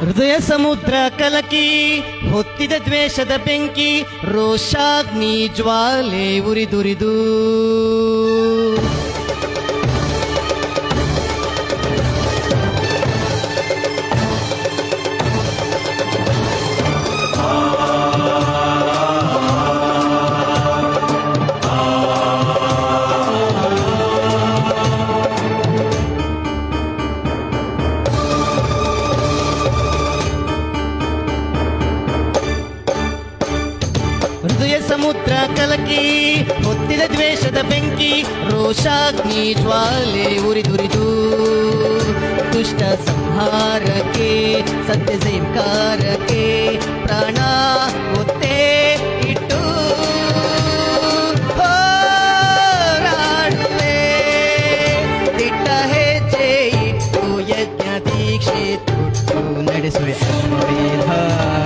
ಹೃದಯ ಸಮುದ್ರ ಕಲಕಿ ಹೊತ್ತಿದ ದ್ವೇಷದ ಬೆಂಕಿ ರೋಷಾಗ್ನಿ ಜ್ವಾಲೆ ಉರಿದುರಿದು. ಹೃದಯ ಸಮುದ್ರ ಕಲಕಿ ಹೊತ್ತಿದ ದ್ವೇಷದ ಬೆಂಕಿ ರೋಷಾಗ್ನಿ ಜ್ವಾಲೆ ಉರಿದುರಿದು ದುಷ್ಟ ಸಂಹಾರಕ್ಕೆ ಸತ್ಯ ಸೇವಕಾರಕ್ಕೆ ಪ್ರಾಣ ಒತ್ತೇ ಇಟ್ಟು ಹೋರಾಡುವೆ ದಿಟ್ಟ ಹೆಜ್ಜೆ ಇಟ್ಟು ಯಜ್ಞ ದೀಕ್ಷೆ ತೊಟ್ಟು ನಡೆಸುವೆ ಅಶ್ವಮೇಧ ಅಶ್ವಮೇಧ